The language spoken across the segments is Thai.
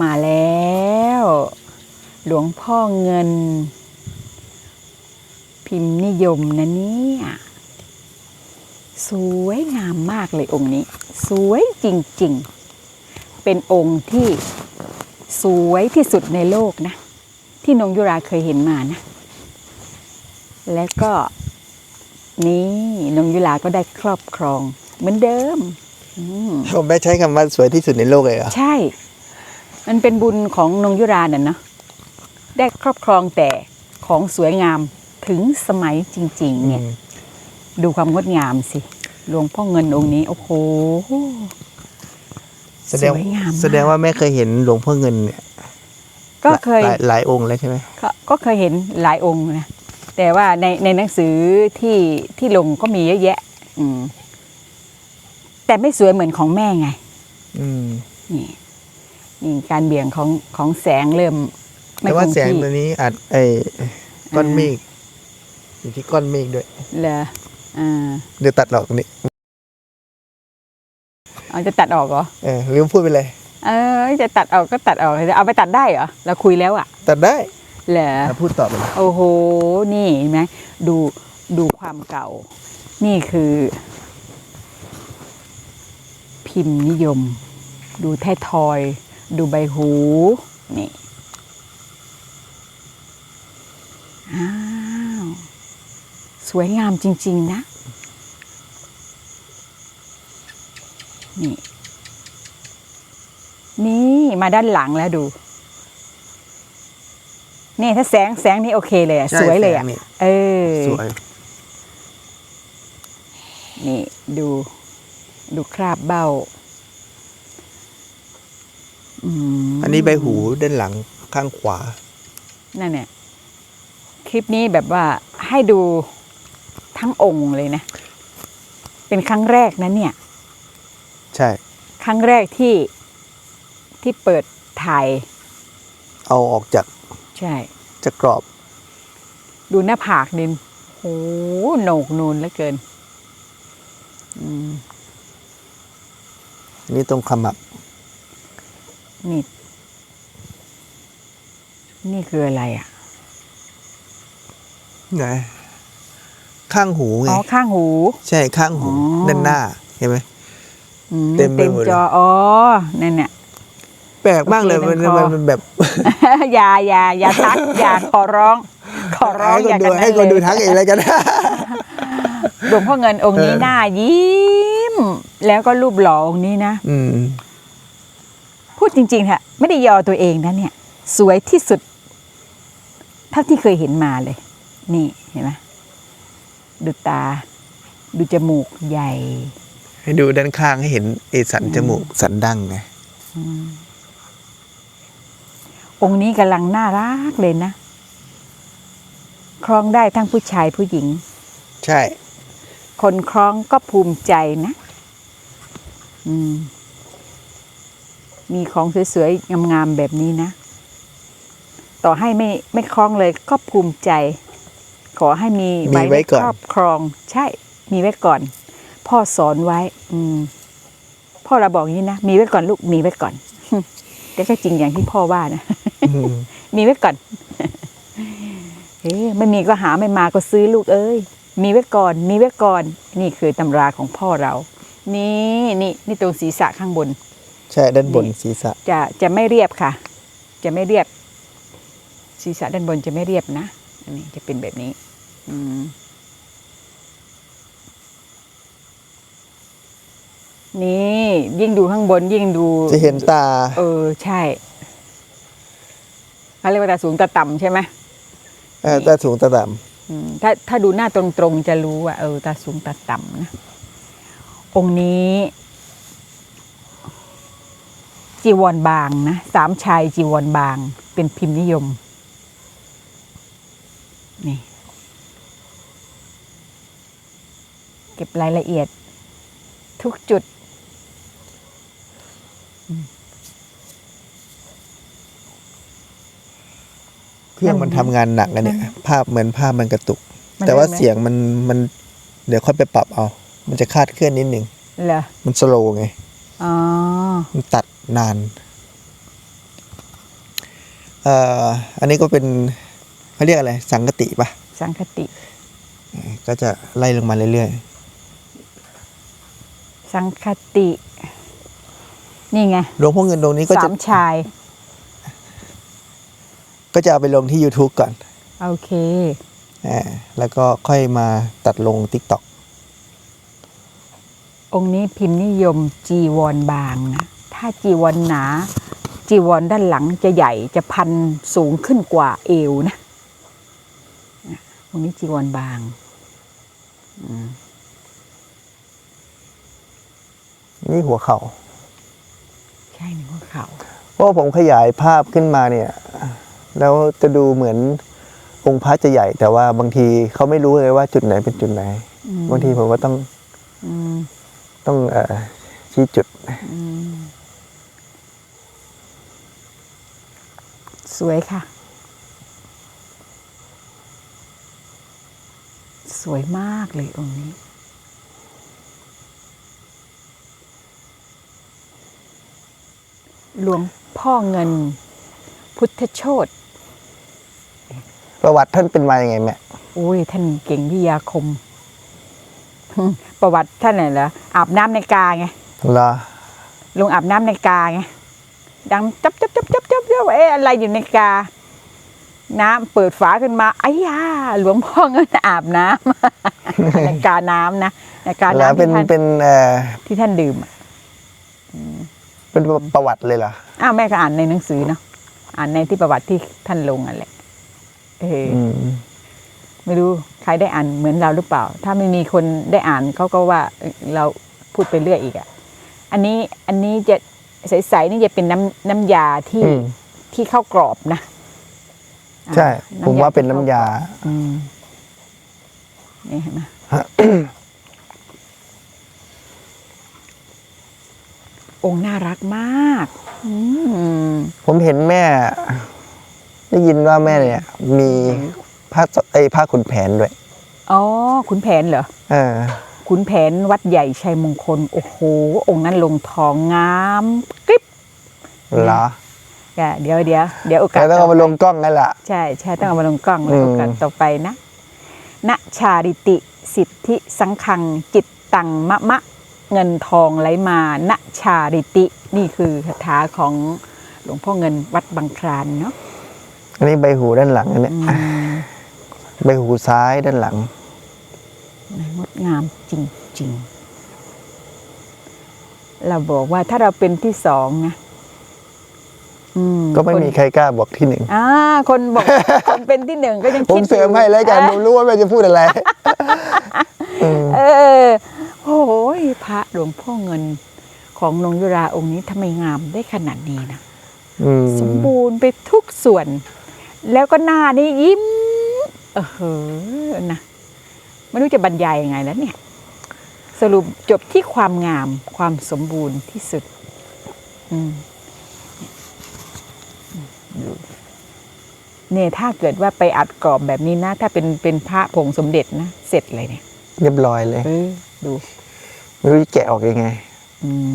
มาแล้ว หลวงพ่อเงิน พิมพ์นิยมนะเนี่ย สวยงามมากเลยองค์นี้ สวยจริงๆ เป็นองค์ที่สวยที่สุดในโลกนะ ที่นงยุราเคยเห็นมานะ และก็นี่นงยุราก็ได้ครอบครองเหมือนเดิมอืมผมไม่ใช้คำว่าสวยที่สุดในโลกเลยเหรอ ใช่ มันเป็นบุญของนงยุราน่ะเนาะได้ครอบครองแต่ของสวยงามถึงสมัยจริง ๆ เนี่ยอืมดูความงดงามสิหลวงพ่อเงินองค์นี้โอ้โหแสดงสวยงามมากแสดงว่าแม่เคยเห็นหลวงพ่อเงินเนี่ยก็เคยหลายหลายองค์แล้วใช่ไหมก็ก็เคยเห็นหลายองค์นะแต่ว่าในในหนังสือที่ที่ลงก็มีเยอะแยะ อืมแต่ไม่สวยเหมือนของแม่ไง อืมนี่ นี่การเบี่ยงของของแสงเริ่มไม่แต่ว่าคงแสงที่ตัวนี้อาจไอ้ก้อนอ่าเมฆอยู่ที่ก้อนเมฆด้วย เหรออ่าเดี๋ยวตัดออกนี่เอาจะตัดออกเหรอ เออลืมพูดไปเลย เออจะตัดออกก็ตัดออกเอาไปตัดได้เหรอ เราคุยแล้วอะตัดได้เหรอ อะพูดต่อไปเลยโอ้โห นี่เห็นไหมดูดูความเก่า นี่คือ พิมพ์นิยม ดูแท้ทอย ดูใบหู นี่ อ้าว สวยงามจริง ๆ นะ นี่ นี่มาด้านหลังแล้วดู นี่ถ้าแสงแสงนี่โอเคเลยอะใช่สวยเลยอะแสงนี่ เออ สวย นี่ดู ดูคราบเบ้า อืมอันนี้ใบหูด้านหลังข้างขวา นั่นเนี่ยคลิปนี้แบบว่าให้ดูทั้งองค์เลยนะ เป็นครั้งแรกนะเนี่ย ใช่ ครั้งแรกที่ที่เปิดถ่าย เอาออกจาก ใช่ จากกรอบ ดูหน้าผากนินโหโหนกนูนเหลือเกิน อืมอันนี้ตรงขมับ นี่ นี่คืออะไรอะไงข้างหูไง อ๋อ ข้างหู ใช่ ข้างหู อ๋อ ด้านหน้า เห็นไหม อืเต็มไปหมดเลย จอ อ๋อ นั่นเนี่ย แปลกมากเลย โอเคมันเต็มคอ มันมันแบบอย่าอย่าอย่าทัก อย่าขอร้อง ขอร้องให้อคย่านดูกันให้คนดูทักเองแล้วกัน หลวงพ่อเงินองค์นี้เออ หน้ายิ้ม แล้วก็รูปหล่อองค์นี้นะ อืม พูดจริงๆค่ะไม่ได้ยอตัวเองนะเนี่ย สวยที่สุดเท่าที่เคยเห็นมาเลย นี่เห็นไหมดูตา ดูจมูกใหญ่ ให้ดูด้านข้างให้เห็นเอสันจมูกสันดั้งไงองค์นี้กำลังน่ารักเลยนะ คล้องได้ทั้งผู้ชายผู้หญิง ใช่ คนคล้องก็ภูมิใจนะ อืม มีของสวยๆงามๆแบบนี้นะ ต่อให้ไม่ไม่คล้องเลยก็ภูมิใจ ขอให้มีมีไว้ก่อนครอบครอง ใช่ มีไว้ก่อน พ่อสอนไว้ อืม พ่อเราบอกอย่างนี้นะมีไว้ก่อนลูกมีไว้ก่อนแต่ก็จริงอย่างที่พ่อว่านะอืมมีไว้ก่อนเอ๊ะไม่มีก็หาไม่มาก็ซื้อลูกเอ้ย มีไว้ก่อน มีไว้ก่อน นี่คือตำราของพ่อเรา นี่นี่นี่ตรงศีรษะข้างบน ใช่ด้านบนนี่ศีรษะ จะจะไม่เรียบค่ะ จะไม่เรียบ ศีรษะด้านบนจะไม่เรียบนะอันนี้จะเป็นแบบนี้ อืมนี่ยิ่งดูข้างบนยิ่งดู จะเห็นตา เออใช่เขาเรียกว่าตาสูงตาต่ำใช่ไหมเอ่อตาสูงตาต่อืมถ้าถ้าดูหน้าตรงๆจะรู้ว่าเออตาสูงตาต่ำนะองค์นี้ จีวรบางนะสามชายจีวรบาง เป็นพิมพ์นิยม นี่ เก็บรายละเอียดทุกจุดำเครื่องมันทำงานหนักนะเนี่ย ภาพเหมือนภาพมันกระตุก มันแต่ว่าได้ไหม เสียงมันมัน เดี๋ยวค่อยไปปรับเอา มันจะคาดเคลื่อนนิดนึง เหรอมันสโลว์ไง อ๋อ มันตัด นานเอ่ออันนี้ก็เป็นเขาเรียกอะไร สังกติปะสังคติ ก็จะไล่ลงมาเรื่อยสังคติ นี่ไงๆหลวงพ่อเงินตรงนี้ก็สาจะมชาย ก็จะเอาไปลงที่ YouTube ก่อน โอเคอ่าแล้วก็ค่อยมาตัดลง TikTok องค์นี้พิมพ์นิยมจีวรบางนะ ถ้าจีวรหนา จีวรด้านหลังจะใหญ่จะพันสูงขึ้นกว่าเอวนะอะองค์นี้จีวรบางนี่หัวเขา่าใช่หนึ่งหัวเขาเพราะว่าผมขยายภาพขึ้นมาเนี่ย แล้วจะดูเหมือนองค์พระจะใหญ่ แต่ว่าบางทีเขาไม่รู้เลยว่าจุดไหนเป็นจุดไหน บางทีผมก็ต้องอืมต้องเอ่อชี้จุด สวยค่ะ สวยมากเลยองค์นี้ หลวงพ่อเงินพุทธโชตประวัติท่านเป็นมาอย่างไงแม่อุ้ยท่านเก่งวิทยาคม ประวัติท่านไหนเหรออาบน้ำในกาไงเหรอลงอาบน้ำในกาไงดังจับจับจับจับ จับจับเอ๊ะอะไรอยู่ในกา น้ำเปิดฝาขึ้นมาไอ้ยาหลวงพ่อเงินอาบน้ำ ในกาน้ำนะในกาแล้วน้ำเป็ที่นท่านเป็นเอ่อที่ท่านดื่มอะเป็นประวัติเลยเหรออ้าวแม่ก็อ่านในหนังสือเนาะอ่านในที่ประวัติที่ท่านลงอะแหละเออออืมไม่รู้ใครได้อ่านเหมือนเราหรือเปล่า ถ้าไม่มีคนได้อ่านเขาก็ว่าเอ้ยเราพูดไปเรื่อยอีกอะ อันนี้อันนี้จะใสๆนี่จะเป็นน้ำน้ำยาที่อืม ที่เข้ากรอบนะใช่อ่ผมว่าเป็นน้ำยาอืมนี่เห็นไหมองค์น่ารักมากอืมผมเห็นแม่ ได้ยินว่าแม่เนี่ย มีผ้าไอ้ยผ้าขุนแผนด้วย อ๋อ ขุนแผนเหรอเออขุนแผนวัดใหญ่ชัยมงคล โอ้โห องค์นั้นลงทองงามกริบเหรอ อะเดี๋ยวเดี๋ยวเดี๋ยวโอกาสแต่ต้องเอามาต่ลไปงกล้องนั่นแหละใช่ใช่ต้องเอามาลงกล้องแล้วอืมโอกาสต่อไปนะณชาริติสิทธิสังคังจิตตังมะมะเงินทองไหลมาณชาริตินี่คือคาถาของหลวงพ่อเงินวัดบางคลานเนาะอันนี้ใบหูด้านหลังอันเนี้ยอืมใบหูซ้ายด้านหลังงดงามจริง ๆ เราบอกว่าถ้าเราเป็นที่สองนะอืม ก็ไม่คนมีใครกล้าบอกที่หนึ่งอ่าคนบอกคนเป็นที่หนึ่งก็ยังผมคิดเสริมให้แล้วกันผมรู้ว่าแม่จะพูดอะไรเออโอ้ยพระหลวงพ่อเงินของนงยุราองค์นี้ทำไมงามได้ขนาดนี้นะอืมสมบูรณ์ไปทุกส่วน แล้วก็หน้านี่ยิ้มเออเหอะนะไม่รู้จะบรรยายยังไงแล้วเนี่ย สรุปจบที่ความงามความสมบูรณ์ที่สุด อืม ดูเนี่ยถ้าเกิดว่าไปอัดกรอบแบบนี้นะ ถ้าเป็นเป็นพระผงสมเด็จนะ เสร็จเลยเนี่ยเรียบร้อยเลย เออดูไม่รู้จะแกะออกยังไง อืม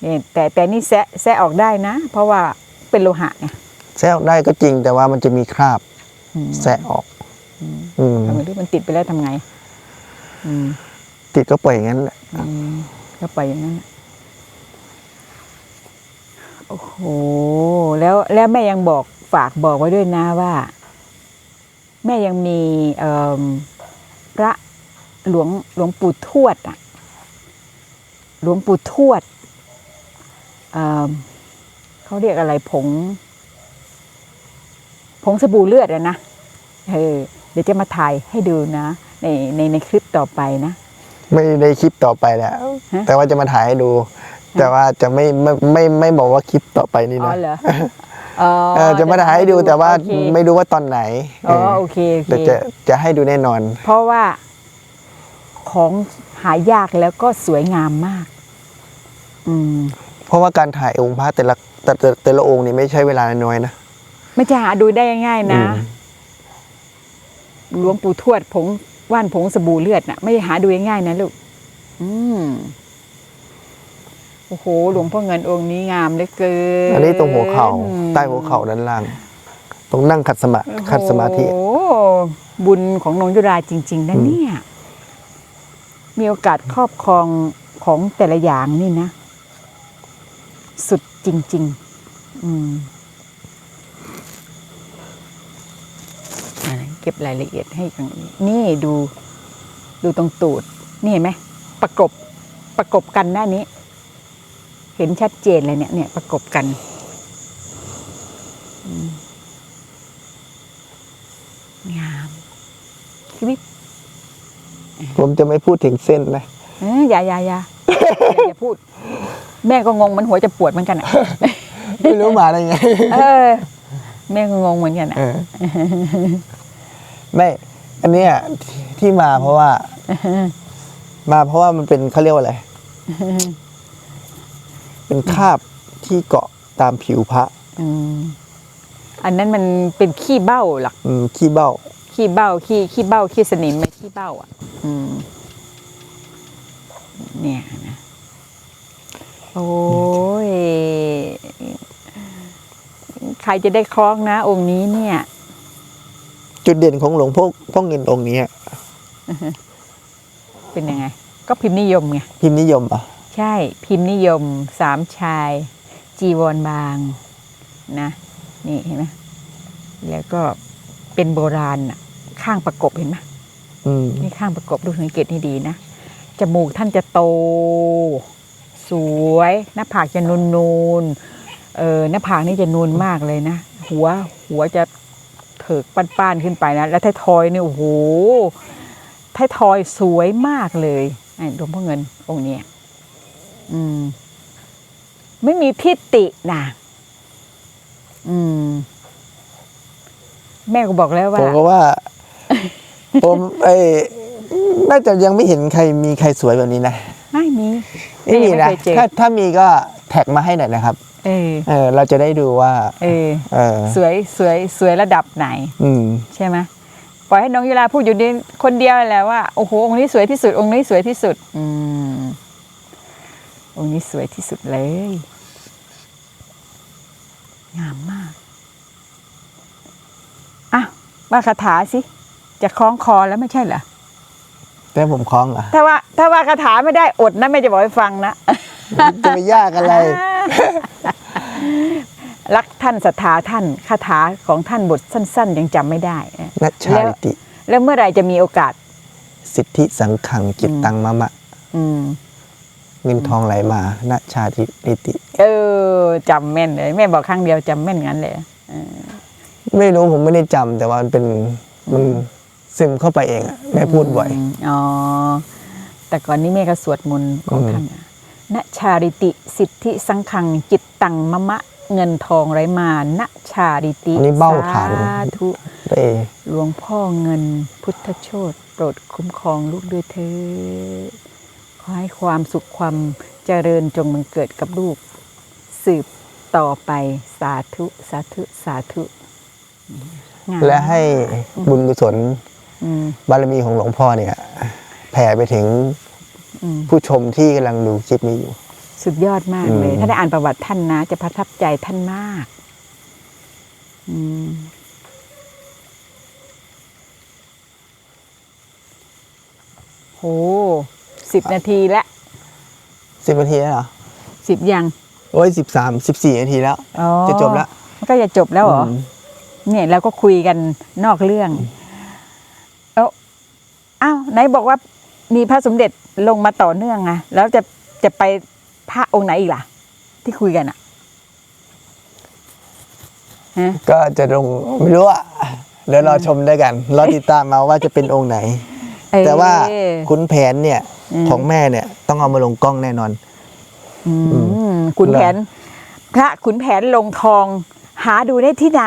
เนี่ยแต่แต่นี่แซะแซะออกได้นะ เพราะว่าเป็นโลหะไงแซะออกได้ก็จริงแต่ว่ามันจะมีคราบ อืมแซะออก อืมทำไมรู้มันติดไปแล้วทำไง อืมติดก็ปล่อยอย่างนั้นแหละ อืมก็ไปอย่างนั้นน่ะ โอ้โห แล้วแล้วแม่ยังบอกฝากบอกไว้ด้วยนะว่า แม่ยังมีเอิ่มพระหลวงหลวงปู่ทวดอะหลวงปู่ทวดเอิ่มเขาเรียกอะไรผง ผงสบู่เลือดอะนะเออเดี๋ยวจะมาถ่ายให้ดูนะ ในในในคลิปต่อไปนะ ไม่ได้คลิปต่อไปแล้วฮะแต่ว่าจะมาถ่ายให้ดู แต่ว่าจะไม่ไม่ไม่ไม่บอกว่าคลิปต่อไปนี่อ๋อนะเหรออ๋อเออจะมาถ่ายให้ดูแต่ว่าโอเคไม่รู้ว่าตอนไหนอ๋อเออโอเคโอเคแต่จะจะให้ดูแน่นอน เพราะว่าของหายากแล้วก็สวยงามมาก อืม เพราะว่าการถ่ายองค์พระแต่ละแต่แต่แต่ละองค์นี่ไม่ใช่เวลาน้อยนะ ไม่จะหาดูได้ง่ายๆนะอืม หลวงปู่ทวดผงว่านผงสบู่เลือดน่ะ ไม่ได้หาดูง่ายๆนะลูก อืม โอ้โหหลวงพ่อเงินองค์นี้งามเหลือเกินอันนี้ตรงหัวเข่าใต้หัวเข่าด้านล่าง ตรงนั่งขัดสมาขัดสมาธิโอ้โหบุญของนงยุราจริง ๆนะเนี่ย มีโอกาสครอบครองของแต่ละอย่างนี่นะ สุดจริง ๆ อืมอะเก็บรายละเอียดให้กันนี่ดู ดูตรงตูด นี่เห็นไหมประกบประกบกันหน้านี้ เห็นชัดเจนเลยเนี่ยเนี่ยประกบกันงามชีวิตผมจะไม่พูดถึงเส้นนะเอ้ยอย่าอย่าอย่าอย่าอย่าพูด แม่ก็งงมันหัวจะปวดเหมือนกันอะไม่รู้มาได้ไงเออ แม่ก็งงเหมือนกันอะเออไม่อันเนี้ยที่มาเพราะว่า มาเพราะว่ามันเป็นเขาเรียกว่าอะไร เป็นคราบที่เกาะตามผิวพระอืมอันนั้นมันเป็นขี้เบ้าหรอกอืมขี้เบ้า ขี้เบ้าขี้ขี้เบ้าขี้สนิมไม่ขี้เบ้าอะ อืม เนี่ยนะโอ้ยใครจะได้คล้องนะ องค์นี้เนี่ย จุดเด่นของหลวงพ่อพ่อเงินองค์นี้เป็นยังไง ก็พิมพ์นิยมไงพิมพ์นิยมอะ ใช่พิมพ์นิยมสามชาย จีวรบางนะ นี่เห็นไหมแล้วก็เป็นโบราณน่ะข้างประกบเห็นไหมอืมนี่ข้างประกบดูสังเกตให้ดีนะจมูกท่านจะโต สวยหน้าผากจะนูนนูนๆเออหน้าผากนี่จะนูนมากเลยนะ หัวหัวจะเถิกป้านๆขึ้นไปนะ แล้วท้ายทอยเนี่ยโอ้โหท้ายทอยสวยมากเลยไอ้หลวงพ่อเงินองค์เนี้ย อืม ไม่มีทิฏฐินะอืม แม่ก็บอกแล้วว่า ผมก็ว่า ผมไอ้น่าจะยังไม่เห็นใครมีใครสวยแบบนี้นะไม่มีไม่มีนะแเคยเจอถ้าถ้ามีก็แท็กมาให้หน่อยนะครับ เออ เออ เราจะได้ดูว่า เออ เออ สวยสวยสวยระดับไหน อืม ใช่ไหมปล่อยให้น้องยุราพูดอยู่ดีคนเดียวแหละว่า โอ้โห องค์นี้สวยที่สุด องค์นี้สวยที่สุด อืม องค์นี้สวยที่สุดเลย งามมากอะว่าคาถาสิ จะคล้องคอแล้วไม่ใช่เหรอแต่ผมคล้องเหรอะถ้าว่า ถ้าว่าคาถาไม่ได้อดนะแม่จะบอกให้ฟังนะจะไปยากอะไร รักท่านศรัทธาท่านคาถาของท่านบทสั้น ๆ ยังจำไม่ได้นัชชาลิติ แล้วเมื่อไหร่จะมีโอกาส สิทธิสังขังจิตตังมะมะ อืม เงินทองไหลมานัชชาลิติ เออจำแม่นเลย แม่บอกครั้งเดียวจำแม่นงั้นเลยไม่รู้ผมไม่ได้จำแต่ว่ามันเป็นมันซึมเข้าไปเองอะแม่พูดบ่อย มอ๋อ แต่ก่อนนี้แม่ก็สวดมนต์ของอืมท่านอะณชาริติสิทธิสังขังจิตตังมะมะเงินทองไรมาณชาริติอันนี้เบ้าฐานสาธุตัวเองหลวงพ่อเงินพุทธโชตโปรดคุ้มครองลูกด้วยเถิดขอ ให้ความสุขความเจริญจงบังเกิดกับลูก สืบต่อไปสาธุสาธุสาธุงามและให้บุญกุศลอืมบารมีของหลวงพ่อเนี่ยแผ่ไปถึงอืม ผู้ชมที่กำลังดูคลิปนี้อยู่ สุดยอดมากเลย อืม ถ้าได้อ่านประวัติท่านนะ จะประทับใจท่านมาก อืมโห สิบนาทีแล้วสิบนาทีแล้วเหรอสิบยังโอ้ยสิบสามสิบสี่นาทีแล้ว อ๋อจะจบแล้ว มันก็จะจบแล้วเหรอมเนี่ยเราก็คุยกันนอกเรื่อง เอ้าอ้าวไหนบอกว่ามีพระสมเด็จลงมาต่อเนื่องไงแล้วจะจะไปพระองค์ไหนอีกล่ะ ที่คุยกันอะฮะก็จะลงไม่รู้อะเดี๋ยวรอชมด้วยกันรอติดตามมาว่าจะเป็นองค์ไหน เอ้ยแต่ว่าขุนแผนเนี่ยอืม ของแม่เนี่ยต้องเอามาลงกล้องแน่นอนอืมขุนแผน พระขุนแผนลงทอง หาดูได้ที่ไหน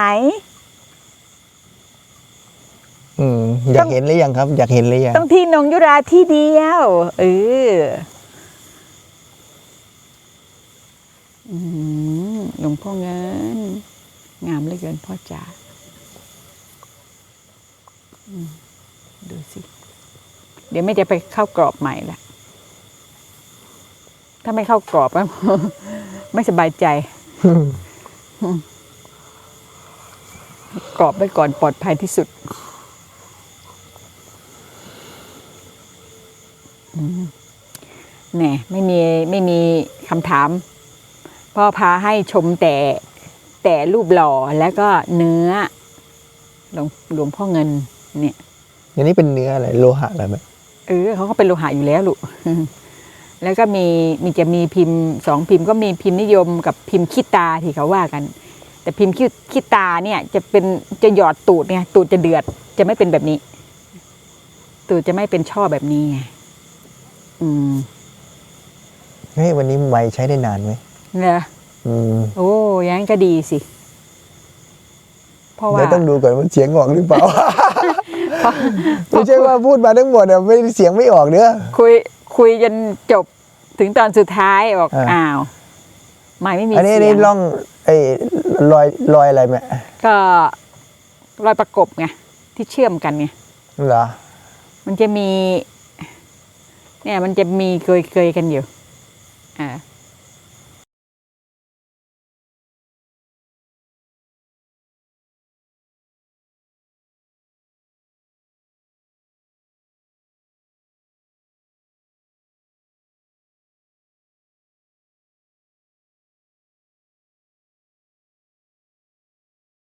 อืมอยากเห็นหรือยังครับ อยากเห็นหรือยังต้องที่นงยุราที่เดียวเอออืมหลวงพ่อเงิน งามเหลือเกินพ่อจ๋าอืมดูสิ เดี๋ยวไม่จะไปเข้ากรอบใหม่ละถ้าไม่เข้ากรอบอะไม่สบายใจกรอบไว้ก่อนปลอดภัยที่สุดอืมแน่ไม่มีไม่มีคำถามพ่อพาให้ชมแต่แต่รูปหล่อแล้วก็เนื้อหลวงหลวงพ่อเงินเนี่ยอย่างนี้เป็นเนื้ออะไรโลหะอะไรไหม เออเขาก็เป็นโลหะอยู่แล้วลูกแล้วก็มีมีจะมีพิมพ์สองพิมพ์ก็มีพิมพ์นิยมกับพิมพ์ขี้ตาที่เขาว่ากัน แต่พิมพ์ขี้ขี้ตาเนี่ยจะเป็นจะหยอดตูดเนี่ยตูดจะเดือดจะไม่เป็นแบบนี้ ตูดจะไม่เป็นช่อแบบนี้ไงอืมเฮ้ยวันนี้ไม้ใช้ได้นานไหมเนอะอืมโอ้อยังนั้นก็ดีสิ เพราะว่า เดี๋ยวต้องดูก่อนว่าเสียงออกหรือเปล่าเพราะไม่ใช่ว่าพูดมาทั้งหมดอะไม่เสียงไม่ออกเด้อ คุยคุยจนจบถึงตอนสุดท้ายบอกอ่า อ้าวไม่ไม่มีอันนี้เสีนี่ยงร่องไอ้รอยรอยอะไรไหมก็รอยประกบไงที่เชื่อมกันไงเหรอมันจะมี เนี่ย มันจะมีเกยเกยๆกันอยู่ อ่า